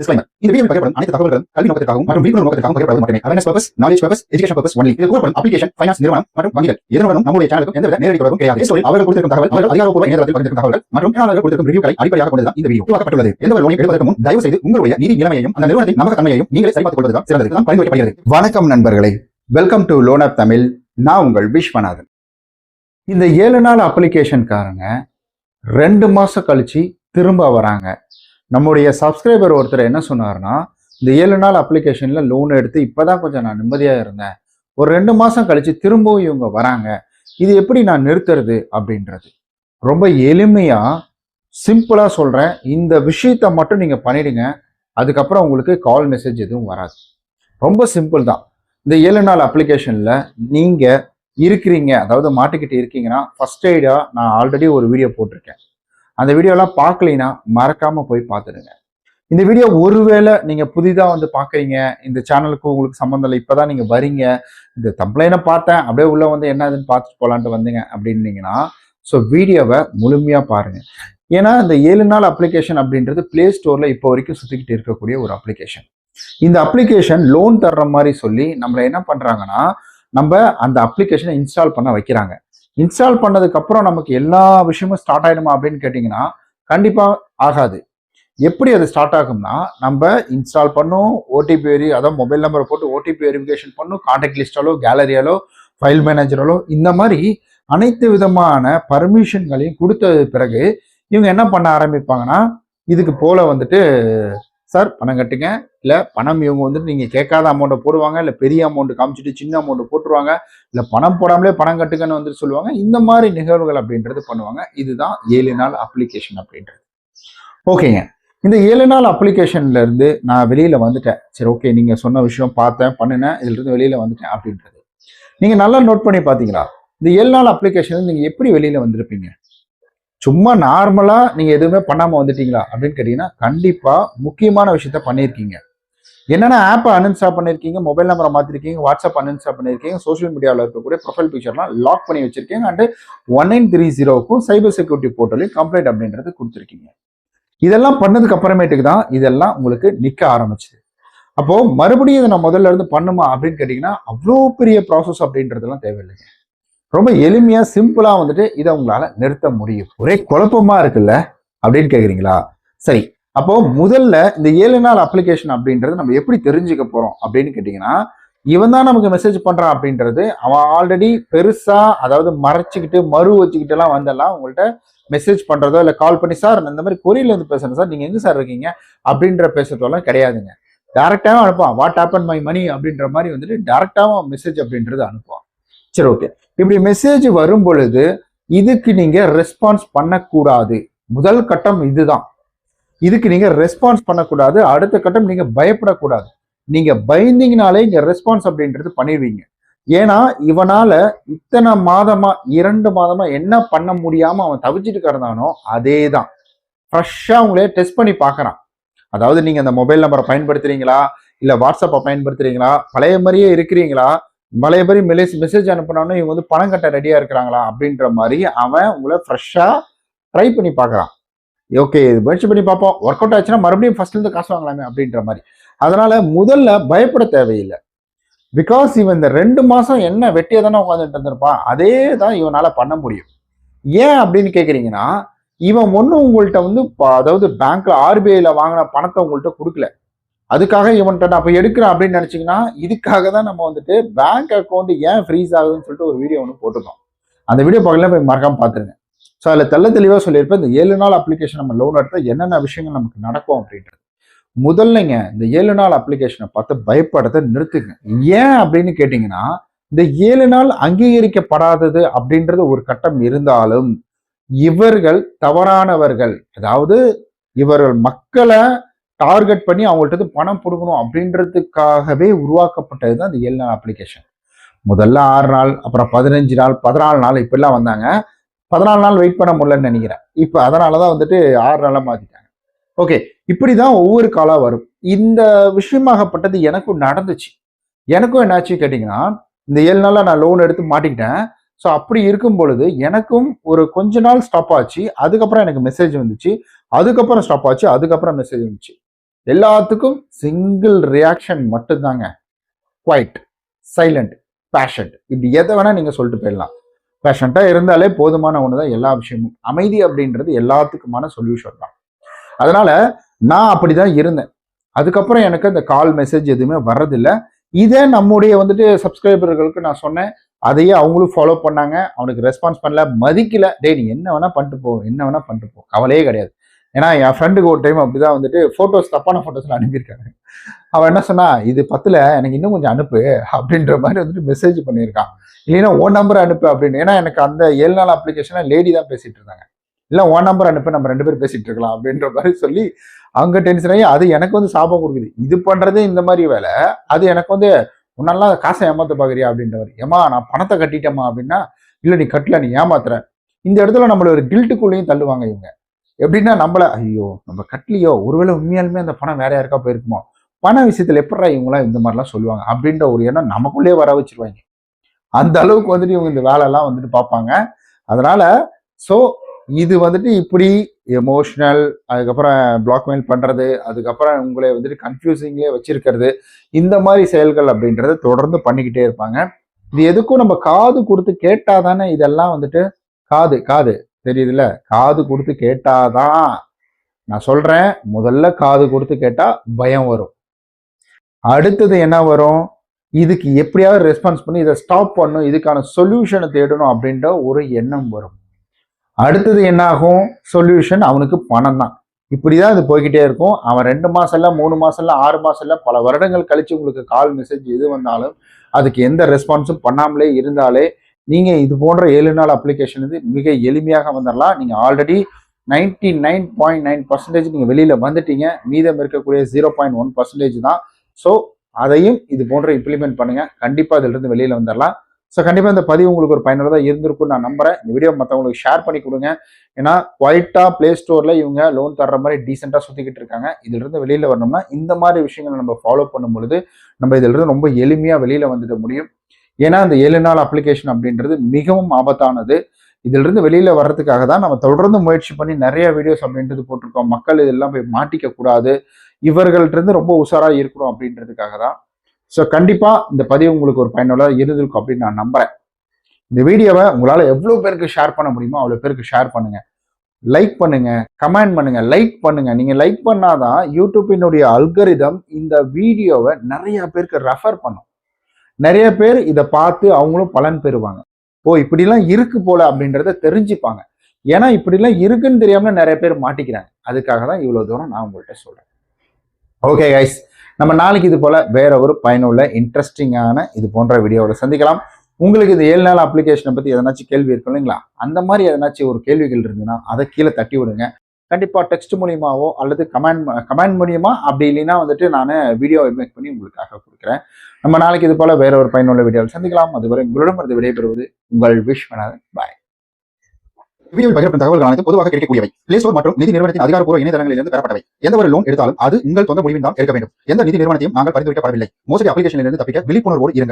Disclaimer. இந்த வீடியோவில் பகிரப்படும் அனைத்து தகவல்களும் கல்வி நோக்கத்திற்காகவும் மற்றும் விழிப்புணர்வு நோக்கத்திற்காகவும் மட்டுமே. Awareness purpose knowledge purpose education purpose only கூறப்படும் அப்ளிகேஷன் ஃபைனான்ஸ் நிறுவனம் மற்றும் வங்கிகள். நம்முடைய சேனலுக்கும் எந்தவித நேரடி தொடர்பும் கிடையாது. அவர்கள் கொடுத்திருக்கும் தகவல் அவர்கள் அதிகாரப்பூர்வ இணையதளத்தில் பகிர்ந்திருக்கும் மற்றும் கொடுத்திருக்கும் ரிவ்யூக்களை அடிப்படையாக இந்த வீடியோ. உருவாக்கப்பட்டுள்ளது. எந்த ஒரு லோனை எடுப்பதற்கு முன் தயவு செய்து உங்களுடைய நிதி நிலைமையையும் அந்த நிறுவனத்தின் நம்பகத்தன்மையையும் நீங்களே சரிபார்த்துக் கொள்வதுதான் சிறந்தது தான் பரிந்துரைக்கப்படுகிறது வணக்கம் நண்பர்களே. Welcome to loan app Tamil நான் உங்கள் விஸ்வநாதன். இந்த ஏழு நாள் அப்ளிகேஷன்காரங்க ரெண்டு மாசம் கழிச்சு திரும்ப வராங்க. நம்முடைய சப்ஸ்கிரைபர் ஒருத்தர் என்ன சொன்னார்னா இந்த ஏழு நாள் அப்ளிகேஷன்ல லோன் எடுத்து இப்பதான் கொஞ்சம் நான் நிம்மதியா இருந்தேன். ஒரு ரெண்டு மாசம் கழிச்சு திரும்பவும் இவங்க வராங்க. இது எப்படி நான் நிறுத்துறது அப்படின்றது. ரொம்ப எளிமையா சிம்பிளா சொல்றேன். இந்த விஷயத்த மட்டும் நீங்க பண்ணிடுங்க. அதுக்கப்புறம் உங்களுக்கு கால் மெசேஜ் எதுவும் வராது. ரொம்ப சிம்பிள் தான். இந்த ஏழு நாள் அப்ளிகேஷன்ல நீங்க இருக்கிறீங்க அதாவது மாட்டிக்கிட்டு இருக்கீங்கன்னா ஃபர்ஸ்ட் எய்டா நான் ஆல்ரெடி ஒரு வீடியோ போட்டிருக்கேன். அந்த வீடியோலாம் பார்க்கலைன்னா மறக்காம போய் பார்த்துடுங்க. இந்த வீடியோ ஒருவேளை நீங்க புதிதாக வந்து பார்க்குறீங்க இந்த சேனலுக்கு உங்களுக்கு சம்மந்தம் இல்லை இப்பதான் நீங்க வரீங்க இந்த தம்ப்ளைனை பார்த்தேன் அப்படியே உள்ள வந்து என்னதுன்னு பார்த்துட்டு போகலான்ட்டு வந்தீங்க அப்படின்னீங்கன்னா ஸோ வீடியோவை முழுமையா பாருங்க. ஏன்னா இந்த ஏழு நாள் அப்ளிகேஷன் அப்படின்றது பிளே ஸ்டோர்ல இப்போ வரைக்கும் சுத்திக்கிட்டு இருக்கக்கூடிய ஒரு அப்ளிகேஷன் இந்த அப்ளிகேஷன் லோன் தர்ற மாதிரி சொல்லி நம்மளை என்ன பண்றாங்கன்னா நம்ம அந்த அப்ளிகேஷனை இன்ஸ்டால் பண்ண வைக்கிறாங்க. இன்ஸ்டால் பண்ணதுக்கு அப்புறம் நமக்கு எல்லா விஷயமும் ஸ்டார்ட் ஆயிடுமா அப்படின்னு கேட்டிங்கன்னா கண்டிப்பாக ஆகாது. எப்படி அது ஸ்டார்ட் ஆகும்னா நம்ம இன்ஸ்டால் பண்ணும் ஓடிபி வெரி அதான் மொபைல் நம்பரை போட்டு ஓடிபி வெரிஃபிகேஷன் பண்ணும் கான்டாக்ட் லிஸ்டாலோ கேலரியாலோ ஃபைல் மேனேஜராலோ இந்த மாதிரி அனைத்து விதமான பர்மிஷன்களையும் கொடுத்த பிறகு இவங்க என்ன பண்ண ஆரம்பிப்பாங்கன்னா இதுக்கு போல வந்துட்டு சார் பணம் கட்டுங்க. இல்லை பணம் இவங்க வந்துட்டு நீங்கள் கேட்காத அமௌண்ட்டை போடுவாங்க இல்லை பெரிய அமௌண்ட்டு காமிச்சிட்டு சின்ன அமௌண்ட்டு போட்டுருவாங்க இல்லை பணம் போடாமலே பணம் கட்டுங்கன்னு வந்துட்டு சொல்லுவாங்க. இந்த மாதிரி நிகழ்வுகள் அப்படின்றது பண்ணுவாங்க. இதுதான் ஏழு நாள் அப்ளிகேஷன் அப்படின்றது. ஓகேங்க. இந்த ஏழு நாள் அப்ளிகேஷன்ல இருந்து நான் வெளியில வந்துட்டேன். சரி ஓகே நீங்க சொன்ன விஷயம் பார்த்தேன் பண்ணினேன் இதுல இருந்து வெளியில வந்துட்டேன் அப்படின்றது. நீங்க நல்லா நோட் பண்ணி பாத்தீங்களா இந்த ஏழு நாள் அப்ளிகேஷன் நீங்க எப்படி வெளியில வந்திருப்பீங்க? சும்மா நார்மலா நீங்க எதுவுமே பண்ணாம வந்துட்டீங்களா அப்படின்னு கேட்டீங்கன்னா கண்டிப்பா முக்கியமான விஷயத்த பண்ணியிருக்கீங்க. என்னென்ன ஆப்பை அன்இன்ஸ்டால் பண்ணியிருக்கீங்க மொபைல் நம்பரை மாற்றிருக்கீங்க வாட்ஸ்அப் அன்இன்ஸ்டால் பண்ணியிருக்கீங்க சோஷியல் மீடியாவில் இருக்கக்கூடிய ப்ரொஃபைல் பிக்சர்லாம் லாக் பண்ணி வச்சிருக்கீங்க அண்டு ஒன் நைன் த்ரீ ஜீரோவுக்கும் சைபர் செக்யூரிட்டி போர்ட்டலையும் கம்ப்ளைண்ட் அப்படின்றது கொடுத்துருக்கீங்க. இதெல்லாம் பண்ணதுக்கு அப்புறமேட்டுக்கு தான் இதெல்லாம் உங்களுக்கு நிற்க ஆரம்பிச்சுது. அப்போ மறுபடியும் இதை நான் முதல்ல இருந்து பண்ணுமா அப்படின்னு கேட்டிங்கன்னா அவ்வளோ பெரிய ப்ராசஸ் அப்படின்றதெல்லாம் தேவையில்லைங்க. ரொம்ப எளிமையாக சிம்பிளாக வந்துட்டு இதை உங்களால் நிறுத்த முடியும். ஒரே குழப்பமாக இருக்குல்ல? அப்படின்னு கேட்குறீங்களா சரி. அப்போ முதல்ல இந்த ஏழு நாள் அப்ளிகேஷன் அப்படின்றது நம்ம எப்படி தெரிஞ்சுக்க போகிறோம் அப்படின்னு கேட்டிங்கன்னா இவன் தான் நமக்கு மெசேஜ் பண்ணுறான் அப்படின்றது அவன் ஆல்ரெடி பெருசாக அதாவது மறைச்சிக்கிட்டு மறு வச்சுக்கிட்டுலாம் வந்தெல்லாம் உங்கள்கிட்ட மெசேஜ் பண்ணுறதோ இல்லை கால் பண்ணி சார் நான் இந்த மாதிரி கொரியிலேருந்து பேசுகிறேன் சார் நீங்கள் எங்கே சார் இருக்கீங்க? அப்படின்ற பேசுறதெல்லாம் கிடையாதுங்க. டேரக்டாவும் அனுப்புவான். வாட் ஆப்பன் மை மணி அப்படின்ற மாதிரி வந்துட்டு டேரக்டாவும் மெசேஜ் அப்படின்றது அனுப்புவான். சரி ஓகே இப்படி மெசேஜ் வரும் பொழுது இதுக்கு நீங்க ரெஸ்பான்ஸ் பண்ணக்கூடாது. முதல் கட்டம் இதுதான். இதுக்கு நீங்க ரெஸ்பான்ஸ் பண்ணக்கூடாது. அடுத்த கட்டம் நீங்க பயப்படக்கூடாது. நீங்க பயந்தீங்கனாலே இங்க ரெஸ்பான்ஸ் அப்படின்றது பண்ணிடுவீங்க. ஏன்னா இவனால இத்தனை மாதமா இரண்டு மாதமா என்ன பண்ண முடியாம அவன் தவிச்சிட்டு கிடந்தானோ அதே தான் ஃப்ரெஷ்ஷா உங்களே டெஸ்ட் பண்ணி பாக்குறான் அதாவது நீங்க அந்த மொபைல் நம்பரை பயன்படுத்துறீங்களா? இல்ல வாட்ஸ்அப்பை பயன்படுத்துறீங்களா? பழைய மாதிரியே இருக்கிறீங்களா? பழைய பேர் மெசேஜ் மெசேஜ் அனுப்பினாலும் இவங்க வந்து பணம் கட்ட ரெடியாக இருக்கிறாங்களா அப்படின்ற மாதிரி அவன் உங்களை ஃப்ரெஷ்ஷாக ட்ரை பண்ணி பார்க்குறான். ஓகே இது முயற்சி பண்ணி பார்ப்போம். ஒர்க் அவுட் ஆச்சுன்னா மறுபடியும் ஃபர்ஸ்ட்லேருந்து காசு வாங்கலாமே அப்படின்ற மாதிரி. அதனால் முதல்ல பயப்பட தேவையில்லை. பிகாஸ் இவன் இந்த ரெண்டு மாதம் என்ன வெட்டியை தானே உட்காந்துட்டு இருந்திருப்பான் அதே தான் இவனால் பண்ண முடியும். ஏன் அப்படின்னு கேட்குறீங்கன்னா இவன் ஒன்றும் உங்கள்கிட்ட வந்து அதாவது பேங்க்ல ஆர்பிஐயில் வாங்கின பணத்தை உங்கள்கிட்ட கொடுக்கல. அதுக்காக இவன்கிட்ட நான் அப்ப எடுக்கிறேன் அப்படின்னு நினைச்சீங்கன்னா இதுக்காக தான் நம்ம வந்துட்டு பேங்க் அக்கௌண்ட் ஏன் ஃப்ரீஸ் ஆகுதுன்னு சொல்லிட்டு ஒரு வீடியோ ஒன்று போட்டிருக்கோம். அந்த வீடியோ பார்க்கலாம் போய் மறக்காம பார்த்துருங்க. ஸோ அதில் தெல்ல தெளிவாக சொல்லியிருப்பேன் இந்த ஏழு நாள் அப்ளிகேஷன் நம்ம லோன் எடுத்தால் என்னென்ன விஷயங்கள் நமக்கு நடக்கும் அப்படின்றது முதல்லங்க இந்த ஏழு நாள் அப்ளிகேஷனை பார்த்து பயப்படுறத நிறுத்துங்க. ஏன் அப்படின்னு கேட்டிங்கன்னா இந்த ஏழு நாள் அங்கீகரிக்கப்படாதது அப்படின்றது ஒரு கட்டம் இருந்தாலும் இவர்கள் தவறானவர்கள் அதாவது இவர்கள் மக்களை டார்கெட் பண்ணி அவங்கள்ட்ட பணம் கொடுக்கணும் அப்படின்றதுக்காகவே உருவாக்கப்பட்டது தான் இந்த ஏழு நாள் அப்ளிகேஷன் முதல்ல ஆறு நாள் அப்புறம் பதினஞ்சு நாள் பதினாலு நாள் இப்படிலாம் வந்தாங்க. பதினாலு நாள் வெயிட் பண்ண முடியலன்னு நினைக்கிறேன். இப்போ அதனால தான் வந்துட்டு ஆறு நாளாக மாற்றிட்டாங்க ஓகே இப்படி தான் ஒவ்வொரு காலாக வரும். இந்த விஷயமாகப்பட்டது எனக்கும் நடந்துச்சு. எனக்கும் என்னாச்சு கேட்டிங்கன்னா இந்த ஏழு நாளாக நான் லோன் எடுத்து மாட்டிக்கிட்டேன். ஸோ அப்படி இருக்கும் பொழுது எனக்கும் ஒரு கொஞ்ச நாள் ஸ்டாப் ஆச்சு. அதுக்கப்புறம் எனக்கு மெசேஜ் வந்துச்சு. அதுக்கப்புறம் ஸ்டாப் ஆச்சு. அதுக்கப்புறம் மெசேஜ் வந்துச்சு. எல்லாத்துக்கும் சிங்கிள் ரியாக்ஷன் மட்டும்தாங்க. குவைட் சைலண்ட் பேஷண்ட் இப்படி எதை வேணா நீங்க சொல்லிட்டு போயிடலாம். பேஷண்ட்டாக இருந்தாலே போதுமான ஒன்று தான் எல்லா விஷயமும். அமைதி அப்படின்றது எல்லாத்துக்குமான சொல்யூஷன் தான். அதனால நான் அப்படிதான் இருந்தேன். அதுக்கப்புறம் எனக்கு அந்த கால் மெசேஜ் எதுவுமே வர்றதில்லை. இதே நம்முடைய வந்துட்டு சப்ஸ்கிரைபர்களுக்கு நான் சொன்னேன். அதையே அவங்களும் ஃபாலோ பண்ணாங்க. அவனுக்கு ரெஸ்பான்ஸ் பண்ணல. மதிக்கல. டேய் நீ என்ன வேணா பண்ணிட்டு போ. என்ன வேணா பண்ணிட்டு போ. கவலையே கிடையாது. ஏன்னா என் ஃப்ரெண்டுக்கு ஒரு டைம் அப்படிதான் வந்துட்டு ஃபோட்டோஸ் தப்பான ஃபோட்டோஸ்லாம் அனுப்பியிருக்காங்க அவன் என்ன சொன்னா இது பத்துல எனக்கு இன்னும் கொஞ்சம் அனுப்பு அப்படின்ற மாதிரி வந்துட்டு மெசேஜ் பண்ணியிருக்கான். இல்லைன்னா ஓன் நம்பர் அனுப்பு அப்படின்னு. ஏன்னா எனக்கு அந்த ஏழு நாள் அப்ளிகேஷனில் லேடி தான் பேசிட்டு இருந்தாங்க. இல்லை ஓன் நம்பர் அனுப்பு நம்ம ரெண்டு பேரும் பேசிட்டு இருக்கலாம் அப்படின்ற மாதிரி சொல்லி அங்கே டென்ஷன் ஆகி அது எனக்கு வந்து சாபம் கொடுக்குது. இது பண்ணுறதே இந்த மாதிரி வேலை. அது எனக்கு வந்து உன்னெல்லாம் காசை ஏமாத்த பார்க்குறியா அப்படின்றவர் ஏமா நான் பணத்தை கட்டிட்டேம்மா அப்படின்னா இல்லை நீ கட்டல நீ ஏமாத்துற. இந்த இடத்துல நம்மள ஒரு கில்ட்டுக்குள்ளேயும் தள்ளுவாங்க இவங்க. எப்படின்னா நம்மள ஐயோ நம்ம கட்டலையோ ஒருவேளை உண்மையாலுமே அந்த பணம் வேற யாருக்கா போயிருக்குமோ? பண விஷயத்துல எப்படா இவங்களாம் இந்த மாதிரிலாம் சொல்லுவாங்க? அப்படின்ற ஒரு எண்ணம் நமக்குள்ளேயே வர வச்சிருவாங்க. அந்த அளவுக்கு வந்துட்டு இவங்க இந்த வேலையெல்லாம் வந்துட்டு பார்ப்பாங்க. அதனால ஸோ இது வந்துட்டு இப்படி எமோஷ்னல் அதுக்கப்புறம் பிளாக்மெயில் பண்ணுறது அதுக்கப்புறம் உங்களை வந்துட்டு கன்ஃபியூசிங்லேயே வச்சிருக்கிறது இந்த மாதிரி செயல்கள் அப்படின்றத தொடர்ந்து பண்ணிக்கிட்டே இருப்பாங்க. இது எதுக்கும் நம்ம காது கொடுத்து கேட்டாதானே இதெல்லாம் வந்துட்டு காது காது. தெரியுதுல்ல? காது கொடுத்து கேட்டாதான். நான் சொல்றேன் முதல்ல காது கொடுத்து கேட்டா பயம் வரும். அடுத்தது என்ன வரும்? இதுக்கு எப்படியாவது ரெஸ்பான்ஸ் பண்ணி இதை ஸ்டாப் பண்ணும் இதுக்கான சொல்யூஷனை தேடணும் அப்படின்ற ஒரு எண்ணம் வரும். அடுத்தது என்ன ஆகும் சொல்யூஷன் அவனுக்கு பணம் தான். இப்படிதான் இது போய்கிட்டே இருக்கும். அவன் ரெண்டு மாசம் இல்ல மூணு மாசம் இல்ல ஆறு மாசம் இல்ல பல வருடங்கள் கழிச்சு உங்களுக்கு கால் மெசேஜ் எது வந்தாலும் அதுக்கு எந்த ரெஸ்பான்ஸும் பண்ணாமலே இருந்தாலே நீங்கள் இது போன்ற ஏழு நாள் அப்ளிகேஷன் வந்து மிக எளிமையாக வந்துடலாம் நீங்கள் already ninety nine point nine percentage நீங்கள் வெளியில் வந்துட்டீங்க. மீதம் இருக்கக்கூடிய ஜீரோ பாயிண்ட் ஒன் பர்சன்டேஜ் தான். ஸோ அதையும் இது போன்ற இம்ப்ளிமெண்ட் பண்ணுங்கள் கண்டிப்பாக அதிலிருந்து வெளியில் வந்துடலாம் ஸோ கண்டிப்பாக இந்த பதிவு உங்களுக்கு ஒரு பயனுள்ளதாக இருந்திருக்கும் நான் நம்புறேன். இந்த வீடியோ மற்றவங்களுக்கு ஷேர் பண்ணி கொடுங்க. ஏன்னா குவைட்டா ப்ளே ஸ்டோரில் இவங்க லோன் தர்ற மாதிரி டீசெண்டாக சுத்திக்கிட்டு இருக்காங்க. இதிலிருந்து வெளியில் வரணும்னா இந்த மாதிரி விஷயங்களை நம்ம ஃபாலோ பண்ணும் பொழுது நம்ம இதிலிருந்து ரொம்ப எளிமையாக வெளியில் வந்துட முடியும். ஏன்னா அந்த ஏழு நாள் அப்ளிகேஷன் அப்படின்றது மிகவும் ஆபத்தானது. இதிலிருந்து வெளியில் வர்றதுக்காக தான் நம்ம தொடர்ந்து முயற்சி பண்ணி நிறைய வீடியோஸ் அப்படின்றது போட்டிருக்கோம். மக்கள் இதெல்லாம் போய் மாட்டிக்க கூடாது. இவர்கள்ட்டிருந்து ரொம்ப உஷாராக இருக்கணும் அப்படின்றதுக்காக தான். ஸோ கண்டிப்பாக இந்த பதிவு உங்களுக்கு ஒரு பயனுள்ளதாக இருந்திருக்கும் அப்படின்னு நான் நம்புறேன். இந்த வீடியோவை உங்களால் எவ்வளோ பேருக்கு ஷேர் பண்ண முடியுமோ அவ்வளோ பேருக்கு ஷேர் பண்ணுங்க. லைக் பண்ணுங்க கமெண்ட் பண்ணுங்க லைக் பண்ணுங்க. நீங்க லைக் பண்ணாதான் யூடியூப்பினுடைய அல்கரிதம் இந்த வீடியோவை நிறைய பேருக்கு ரெஃபர் பண்ணும். நிறைய பேர் இதை பார்த்து அவங்களும் பலன் பெறுவாங்க. ஓ இப்படிலாம் இருக்கு போல அப்படின்றத தெரிஞ்சுப்பாங்க. ஏன்னா இப்படிலாம் இருக்குன்னு தெரியாமல் நிறைய பேர் மாட்டிக்கிறாங்க. அதுக்காக தான் இவ்வளோ தூரம் நான் உங்கள்கிட்ட சொல்கிறேன் ஓகே கைஸ் நம்ம நாளைக்கு இது போல் வேற ஒரு பயனுள்ள இன்ட்ரெஸ்டிங்கான இது போன்ற வீடியோவில் சந்திக்கலாம். உங்களுக்கு இந்த ஏழு நாள் அப்ளிகேஷனை பற்றி எதனாச்சும் கேள்வி இருக்கும் இல்லைங்களா? அந்த மாதிரி எதனாச்சும் ஒரு கேள்விகள் இருந்ததுன்னா அதை கீழே தட்டி விடுங்க. கண்டிப்பாக டெக்ஸ்ட் மூலியமாவோ அல்லது கமெண்ட் கமெண்ட் மூலியமா அப்படி இல்லைன்னா வந்துட்டு நான் வீடியோ மேக் பண்ணி உங்களுக்காக கொடுக்குறேன். நம்ம நாளைக்கு இது போல வேற ஒரு பயனுள்ள வீடியோவில் சந்திக்கலாம். அதுவரை உங்களிடம் இருந்து விடைபெறுவது உங்கள் விஸ்வநாதன். பாய் வீடியோவில் பகிரப்படும் தகவல்கள் அனைத்து பொதுவாக கிடைக்கக்கூடியவை. பிளே ஸ்டோர் மற்றும் நிதி நிறுவனத்தின் அதிகாரப்பூர்வ இணையதளங்களிலிருந்து பெறப்பட்டவை. எந்த ஒரு லோன் எடுத்தாலும் அது உங்கள் சொந்த முடிவின் தான் எடுக்க வேண்டும். எந்த நிதி நிறுவனத்தையும் நாங்கள் பரிந்துரைக்கப்படவில்லை மோசடி அப்ளிகேஷனிலிருந்து தப்பிக்க விழிப்புணர்வோடு இருங்கள்.